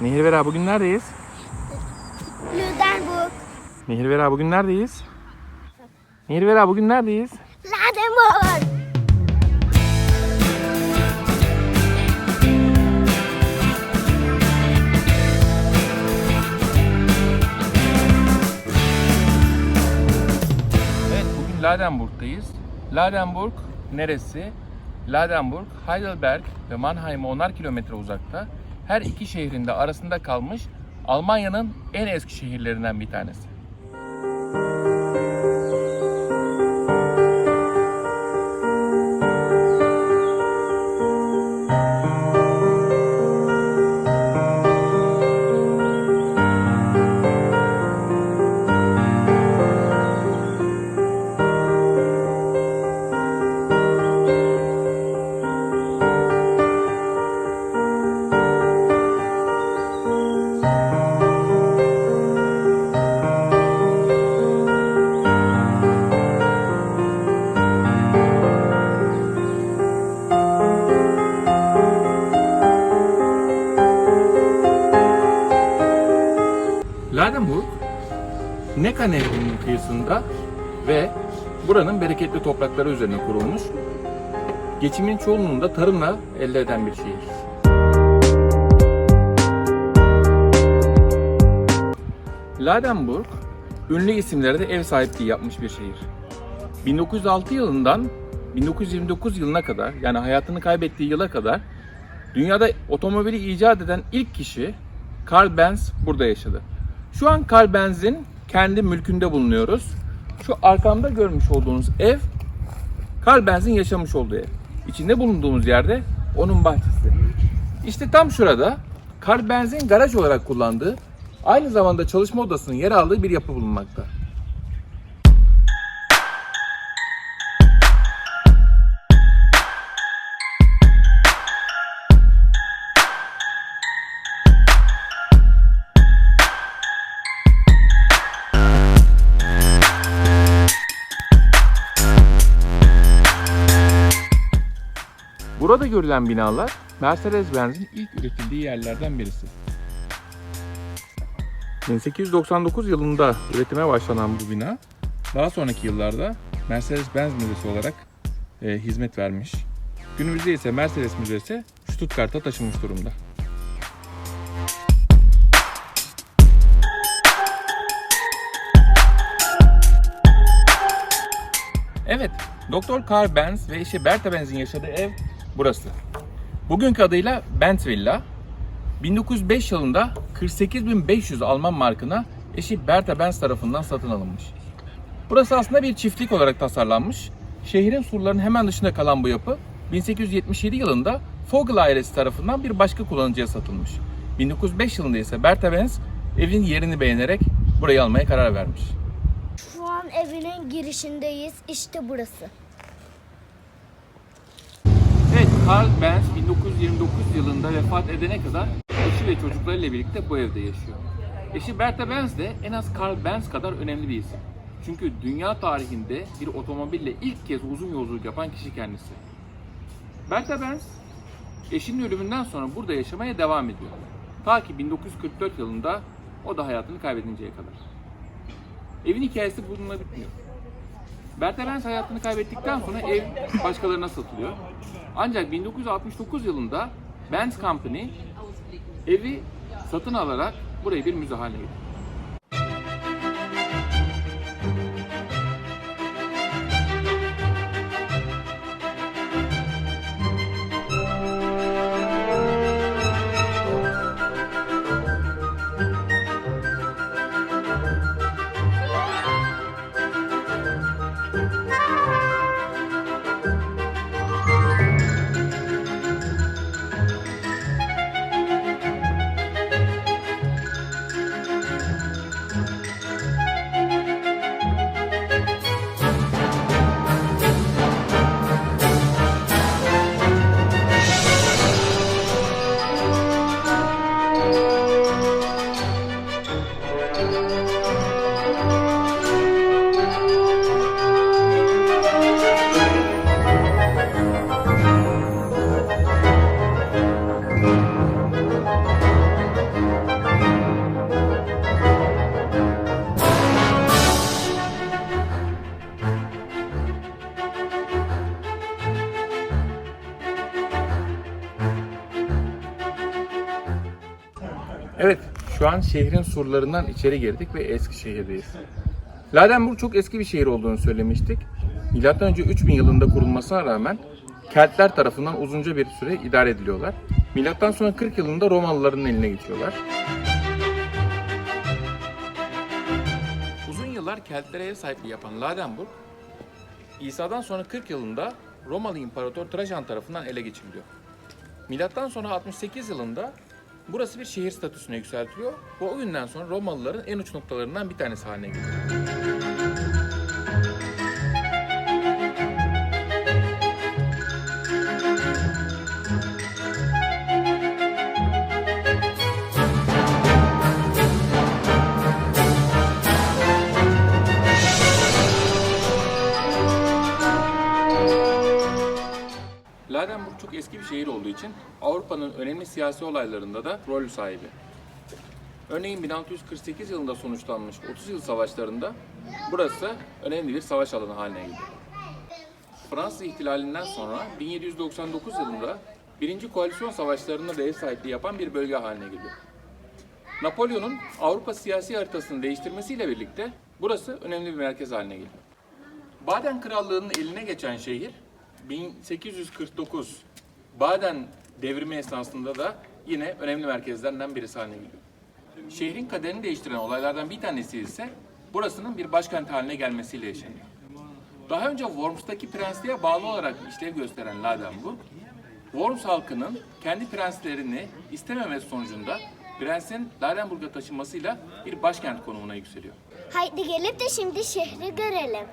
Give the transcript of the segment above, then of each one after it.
Nehir Vera bugün neredeyiz? Ludenburg. Nehir Vera bugün neredeyiz? Nehir Vera bugün neredeyiz? Ladenburg. Evet bugün Ladenburg'dayız. Ladenburg neresi? Ladenburg, Heidelberg ve Mannheim'a 10'ar kilometre uzakta. Her iki şehrinde arasında kalmış Almanya'nın en eski şehirlerinden bir tanesi. Neka Nehri'nin kıyısında ve buranın bereketli toprakları üzerine kurulmuş. Geçimin çoğunluğunu da tarımla elde eden bir şehir. Ladenburg, ünlü isimlere de ev sahipliği yapmış bir şehir. 1906 yılından 1929 yılına kadar yani hayatını kaybettiği yıla kadar dünyada otomobili icat eden ilk kişi Karl Benz burada yaşadı. Şu an Karl Benz'in kendi mülkünde bulunuyoruz. Şu arkamda görmüş olduğunuz ev Karl Benz'in yaşamış olduğu ev. İçinde bulunduğumuz yerde onun bahçesi. İşte tam şurada Karl Benz'in garaj olarak kullandığı aynı zamanda çalışma odasının yer aldığı bir yapı bulunmakta. Burada görülen binalar Mercedes-Benz'in ilk üretildiği yerlerden birisi. 1899 yılında üretime başlanan bu bina daha sonraki yıllarda Mercedes-Benz Müzesi olarak e, hizmet vermiş. Günümüzde ise Mercedes Müzesi Stuttgart'a taşınmış durumda. Evet, Doktor Karl Benz ve eşi Bertha Benz'in yaşadığı ev burası. Bugünkü adıyla Benz Villa. 1905 yılında 48.500 Alman markına eşi Bertha Benz tarafından satın alınmış. Burası aslında bir çiftlik olarak tasarlanmış. Şehrin surlarının hemen dışında kalan bu yapı 1877 yılında Vogel ailesi tarafından bir başka kullanıcıya satılmış. 1905 yılında ise Bertha Benz evin yerini beğenerek burayı almaya karar vermiş. Şu an evinin girişindeyiz. İşte burası. Karl Benz 1929 yılında vefat edene kadar eşi ve çocuklarıyla birlikte bu evde yaşıyor. Eşi Bertha Benz de en az Karl Benz kadar önemli bir isim. Çünkü dünya tarihinde bir otomobille ilk kez uzun yolculuk yapan kişi kendisi. Bertha Benz, eşinin ölümünden sonra burada yaşamaya devam ediyor. Ta ki 1944 yılında o da hayatını kaybedinceye kadar. Evin hikayesi bununla bitmiyor. Bertha Benz hayatını kaybettikten sonra ev başkalarına satılıyor. Ancak 1969 yılında Benz Company evi satın alarak burayı bir müze haline getirdi. Evet, şu an şehrin surlarından içeri girdik ve Eskişehir'deyiz. Ladenburg çok eski bir şehir olduğunu söylemiştik. Milattan önce 3000 yılında kurulmasına rağmen Keltler tarafından uzunca bir süre idare ediliyorlar. Milattan sonra 40 yılında Romalıların eline geçiyorlar. Uzun yıllar Keltlere ev sahipliği yapan Ladenburg, İsa'dan sonra 40 yılında Romalı İmparator Trajan tarafından ele geçiriliyor. Milattan sonra 68 yılında burası bir şehir statüsüne yükseltiliyor ve o günden sonra Romalıların en uç noktalarından bir tanesi haline geliyor. Çok eski bir şehir olduğu için Avrupa'nın önemli siyasi olaylarında da rol sahibi. Örneğin 1648 yılında sonuçlanmış 30 yıl savaşlarında burası önemli bir savaş alanı haline geldi. Fransız ihtilalinden sonra 1799 yılında birinci koalisyon savaşlarında da ev sahipliği yapan bir bölge haline geliyor. Napolyon'un Avrupa siyasi haritasını değiştirmesiyle birlikte burası önemli bir merkez haline geliyor. Baden Krallığı'nın eline geçen şehir 1849 Baden devrimi esnasında da yine önemli merkezlerinden birisi haline geliyor. Şehrin kaderini değiştiren olaylardan bir tanesi ise burasının bir başkent haline gelmesiyle yaşanıyor. Daha önce Worms'taki prensliğe bağlı olarak işlev gösteren Ladenburg, Worms halkının kendi prenslerini istememesi sonucunda prensin Ladenburg'a taşınmasıyla bir başkent konumuna yükseliyor. Haydi gelip de şimdi şehri görelim.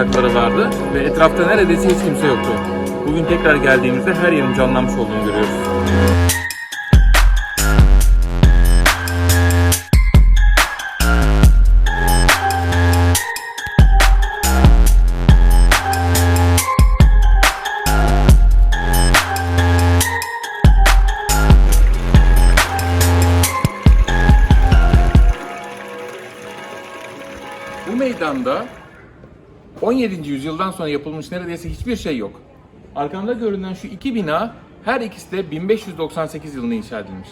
Yasakları vardı ve etrafta neredeyse hiç kimse yoktu. Bugün tekrar geldiğimizde her yerin canlanmış olduğunu görüyoruz. Bu meydanda 17. yüzyıldan sonra yapılmış neredeyse hiçbir şey yok. Arkamda görünen şu iki bina her ikisi de 1598 yılında inşa edilmiş.